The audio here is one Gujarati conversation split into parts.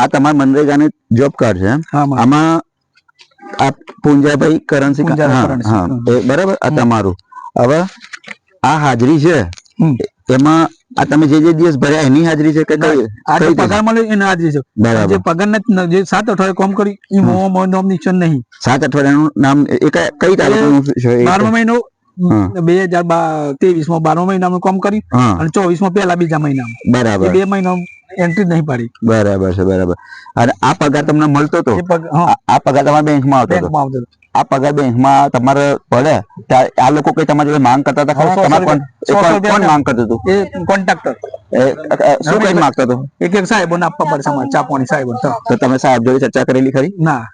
આ તમારા મનરેગાની જોબ કાર્ડ છે. આમાં આ પુંજાભાઈ કરણસિંહ હા બરાબર? આ તમારું. હવે આ હાજરી છે. એમાં આ તમે જે જે દિવસ ભર્યા એની હાજરી છે કે કઈ? પગાર મળે એને હાજરી છે. બરાબર. જે પગાર ને જે સાત અઠવાડિયે કામ કરી એ મો મો નામ નિશાન નહીં. સાત અઠવાડિયાનું નામ એ કઈ તારીખનું છે એ? બારમા મહિનો હા. બે હજાર ત્રેવીસમાં બારમા મહિનાનું કામ કર્યું અને ચોવીસમાં પહેલા બીજા મહિનામાં. બરાબર. બે મહિના એન્ટ્રી જ નહીં પાડી. બરાબર છે બરાબર. અને આ પગાર તમને મળતો હતો હા. આ- પગાર તમારા બેંકમાં આવતો હતો. આ પગાર બેંકમાં તમારે પડે? ત્યારે આ લોકો કઈ તમારી જોડે માંગ કરતા હતા તમારે કોણ માંગ કરતું હતું? એ કોન્ટ્રાક્ટર. શું કઈ માંગતો હતો? એક એક સાહેબોને આપવા પડશે અમારે ચા પાણી સાહેબો તો તમે સાહેબ જોડે ચર્ચા કરેલી ખરી? ના.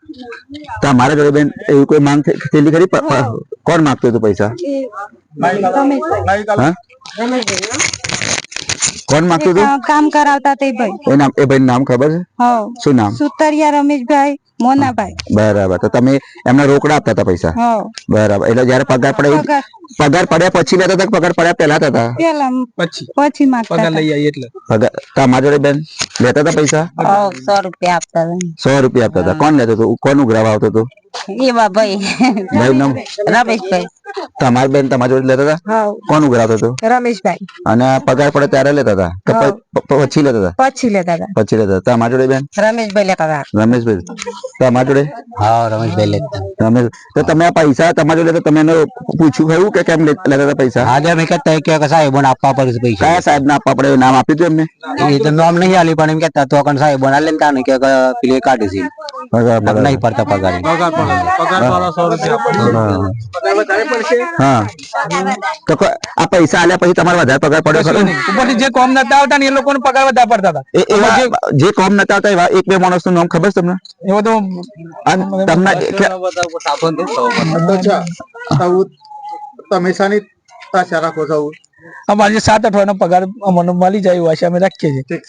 તો મારા જોડે બેન એવી કોઈ માંગ થયેલી ખરી? કોણ માંગતું હતું પૈસા? હા? કોણ માંગતું હતું? કામ કરાવતા તે ભાઈ. એ નામ એ ભાઈ નામ ખબર છે? શું નામ? સુતરિયા રમેશભાઈ મોનાભાઈ. બરાબર. તો તમે એમને રોકડા આપતા હતા પૈસા? બરાબર. એટલે જયારે પગાર પડે પગાર. પડ્યા પછી લેતા હતા પગાર પડ્યા પહેલા હતા? પહેલા પછી. પછી માંગતા પગાર. લઈ આવી એટલે. પગાર તમારા જોડે બેન લેતા હતા પૈસા? હવ સો રૂપિયા આપતા હતા. 100 રૂપિયા આપતા હતા. કોણ લેતો હતો? કોનું ગ્રાહ આવતો હતો? એવા ભાઈ. ભાઈ નામ? રમેશભાઈ. તમારી બેન તમારી જોડે લેતા હતા? કોણ કોનું હતો? રમેશભાઈ. અને પગાર પડે ત્યારે લેતા હતા? કે પછી લેતા હતા? પછી લેતા હતા. પછી લેતા હતા. તમારી જોડે બેન? રમેશભાઈ લેતા હતા. રમેશભાઈ. તમારી જોડે? હા રમેશભાઈ લેતા રમેશ તો તમે આ પૈસા તમારી જોડે તો તમે એને પૂછ્યું ખરું કે કેમ લેતા હતા પૈસા? આજે અમે કહેતા કે સાહેબોને આપવા પડશે પૈસા. કયા સાહેબ ના આપવા પડે? નામ આપ્યું હતું એમને? એ તો નામ નહીં આલી પણ એમ કહેતા તો કણ સાહેબોને લેતા ને તાને કે પેલી કાઢી છે. બરાબર, નહીં પડતા પગાર પગાર પગાર. હા. તો આ પૈસા આલ્યા પછી તમારે વધારે પગાર પડ્યો ખરો ઉપરથી જે કોમ નતા આવતા ને એ લોકોને પગાર વધારે પડતા હતા. એવા જે કોમ નતા આવતા એવા એક બે માણસનું નામ ખબર છે તમને? એવો તો તમને તમે શાની આશા રાખો છો? અમારે સાત અઠવાડિયાનો પગાર અમને મળી જાય એવું આશા અમે રાખીએ છીએ.